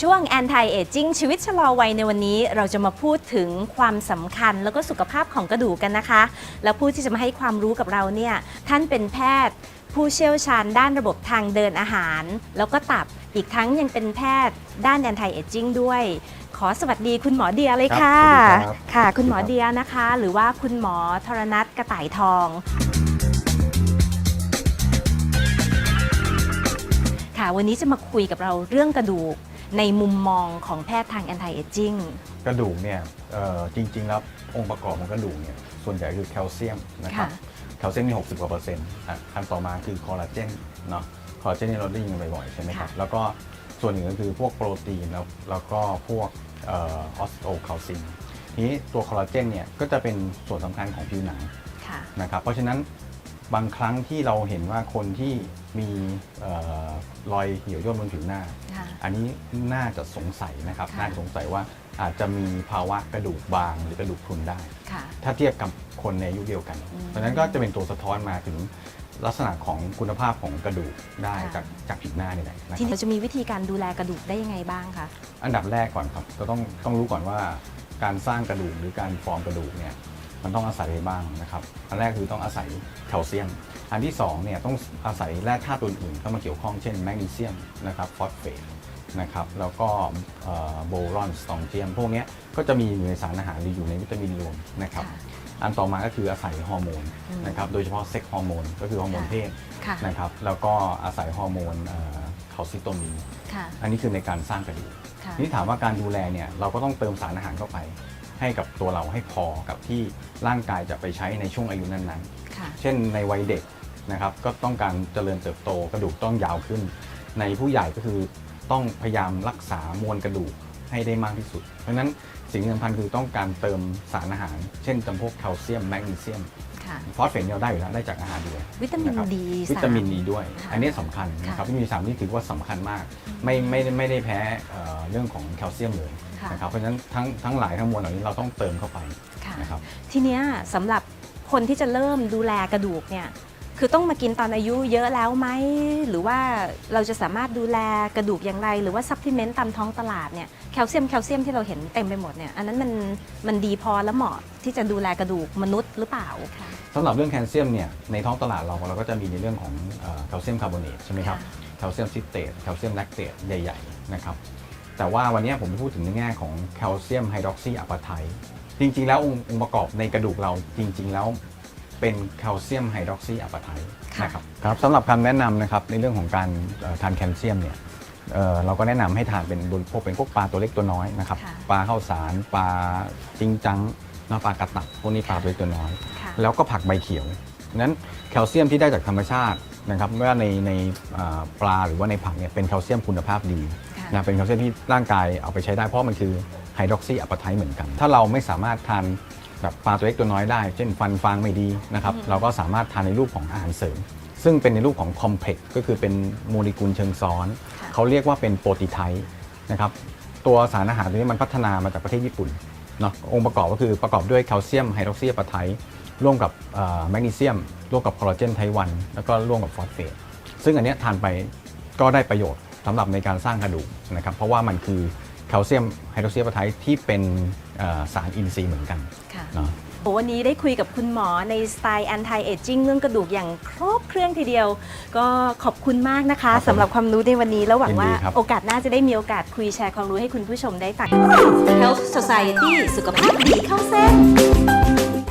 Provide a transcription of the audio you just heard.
ช่วง anti aging ชีวิตชะลอวัยในวันนี้ เราจะมาพูดถึงความสำคัญแล้วก็สุขภาพของกระดูกกันนะคะ แล้วผู้ที่จะมาให้ความรู้กับเราเนี่ยท่านเป็นแพทย์ ผู้เชี่ยวชาญด้านระบบทางเดินอาหาร แล้วก็ตับอีกทั้งยังเป็นแพทย์ด้าน anti aging ด้วย ขอสวัสดีคุณหมอเดียเลยค่ะ ครับสวัสดีครับ ค่ะ คุณหมอสวัสดีครับเดียนะคะ หรือว่าคุณหมอธรนัทกระต่ายทอง ค่ะ วันนี้จะมาคุยกับเราเรื่องกระดูก ในมุมมองของแพทย์ทาง anti aging กระดูกเนี่ยเอ่อจริง ๆ แล้วองค์ประกอบของกระดูกเนี่ยส่วนใหญ่คือแคลเซียมนะครับค่ะแคลเซียมมี 60กว่าเปอร์เซ็นต์อะขั้นต่อมาคือคอลลาเจนเนาะคอลลาเจนนี่เราได้ยินกันบ่อยๆใช่ไหมครับค่ะแล้วก็ส่วนหนึ่งก็คือพวกโปรตีนแล้วแล้วก็พวกเออสโตแคลซินนี้ตัวคอลลาเจนเนี่ยก็จะเป็นส่วนสำคัญของผิวหนังค่ะนะครับเพราะฉะนั้น บางครั้งที่เราเห็นว่าคนที่มีเอ่อรอยเหี่ยวย่นบนผิวหน้าค่ะอันนี้น่าจะสงสัยนะครับค่ะน่าจะสงสัยว่าอาจจะมีภาวะกระดูกบางหรือกระดูกพรุนได้ค่ะถ้าเทียบกับคนในอายุเดียวกันอืมเพราะฉะนั้นก็จะเป็นตัวสะท้อนมาถึงลักษณะของคุณภาพของกระดูกได้ค่ะจากจากผิวหน้านี่แหละนะคทีรับนี้เราจะมีวิธีการดูแลกระดูกได้ยังไงบ้างคะอันดับแรกก่อนครับก็ต้องต้องรู้ก่อนว่าการสร้างกระดูกหรือการฟอร์มกระดูกเนี่ย มันต้องอาศัยอะไรบ้างนะครับ อันแรกคือต้องอาศัยแคลเซียม อันที่สองเนี่ยต้องอาศัยแร่ธาตุตัวอื่นเข้ามาเกี่ยวข้องเช่นแมกนีเซียมนะครับฟอสเฟตนะครับแล้วก็โบรอนสตองเจียม พวกเนี้ยก็จะมีอยู่ในสารอาหารหรืออยู่ในวิตามินรวมนะครับค่ะอันต่อมาก็คืออาศัยฮอร์โมนอืมนะครับโดยเฉพาะเซ็กฮอร์โมนก็คือฮอร์โมนค่ะเพศค่ะนะครับแล้วก็อาศัยฮอร์โมนคาลซิโตนินค่ะอันนี้คือในการสร้างกระดูกค่ะนี่ถามว่าการดูแลเนี่ยเราก็ต้องเติมสารอาหารเข้าไป ให้กับตัวเราให้พอกับที่ร่างกายจะไปใช้ในช่วงอายุนั้นค่ะ ๆ เช่นในวัยเด็กนะครับก็ต้องการเจริญเติบโตกระดูกต้องยาวขึ้น ในผู้ใหญ่ก็คือต้องพยายามรักษามวลกระดูกให้ได้มากที่สุด เพราะฉะนั้นสิ่งที่สำคัญคือต้องการเติมสารอาหาร เช่นจำพวกแคลเซียมแมกนีเซียม ค่ะฟอสเฟตเราได้อยู่แล้วได้จากอาหารด้วยวิตามินนะครับดีวิตามินดีด้วย ค่ะอันนี้สำคัญนะครับค่ะวิตามินสามนี่ถือว่าสำคัญมาก ไม่ไม่ได้ไม่ได้แพ้เอ่อเรื่องของแคลเซียมเลยค่ะนะครับเพราะฉะนั้นทั้งทั้งหลายทั้งมวลเหล่านี้เราต้องเติมเข้าไปค่ะ นะครับ ทีเนี้ยสำหรับคนที่จะเริ่มดูแลกระดูกเนี่ย คือต้องมากินตอนอายุเยอะแล้วไหมหรือว่าเราจะสามารถดูแลกระดูกอย่างไร หรือว่าซัพพลีเมนต์ตามท้องตลาดเนี่ยแคลเซียมแคลเซียมที่เราเห็นเต็มไปหมดเนี่ยอันนั้นมันมันดีพอและเหมาะที่จะดูแลกระดูกมนุษย์หรือเปล่าค่ะสำหรับเรื่องแคลเซียมเนี่ยในท้องตลาดเราเราก็จะมีในเรื่องของเอ่อแคลเซียมคาร์บอเนตใช่ไหมครับค่ะแคลเซียมซิเตตแคลเซียมแลคเตตใหญ่ๆนะครับแต่ว่าวันนี้ผมจะพูดถึงในแง่ของแคลเซียมไฮดรอกซีอะปาไทจริงๆ แล้วองค์องค์ประกอบในกระดูกเราจริง ๆ แล้ว เป็นแคลเซียมไฮดรอกซีอะปาไทค่ะนะครับครับสำหรับคำแนะนำนะครับในเรื่องของการเอ่อทานแคลเซียมเนี่ยเอ่อเราก็แนะนำให้ทานเป็นบนพวกเป็นพวกปลาตัวเล็กตัวน้อยนะครับค่ะ ปลาข้าวสารปลาจิงจังนะปลากระตักพวกนี้ปลาตัวเล็กตัวน้อย ค่ะ แล้วก็ผักใบเขียวนั้นแคลเซียมที่ได้จากธรรมชาตินะครับไม่ว่าในในอ่าปลาหรือว่าในผักเนี่ยเป็นแคลเซียมคุณภาพดีค่ะ นะเป็นแคลเซียมที่ร่างกายเอาไปใช้ได้เพราะมันคือไฮดรอกซีอะปาไทเหมือนกัน ถ้าเราไม่สามารถทานแบบปลาตัวเล็กตัวน้อยได้ เช่นฟันฟางไม่ดีนะครับอืมเราก็สามารถทานในรูปของอาหารเสริม ซึ่งเป็นในรูปของคอมเพล็กซ์ก็คือเป็นโมเลกุลเชิงซ้อนค่ะเขาเรียกว่าเป็นโปรตีไทป์นะครับตัวสารอาหารตัวนี้มันพัฒนามาจากประเทศญี่ปุ่นเนาะองค์ประกอบก็คือประกอบด้วยแคลเซียมไฮดรอกซีอะปาไทร่วมกับเอ่อแมกนีเซียม ร่วมกับคอลลาเจนไทวัน แล้วก็ร่วมกับฟอสเฟต ซึ่งอันเนี้ยทานไปก็ได้ประโยชน์สำหรับในการสร้างกระดูกนะครับ เพราะว่ามันคือแคลเซียมไฮดรอกซีอะปาไทที่เป็นเอ่อสารอินทรีย์เหมือนกันค่ะ เนาะโอ้วันนี้ได้คุยกับคุณหมอในสไตล์ anti aging เรื่องกระดูกอย่างครบเครื่องทีเดียว ก็ขอบคุณมากนะคะครับผมสำหรับความรู้ในวันนี้ แล้วหวังว่ายินดีครับโอกาสหน้าจะได้มีโอกาสคุยแชร์ความรู้ให้คุณผู้ชมได้ฟัง Health Society สุขภาพดีเข้าเส้น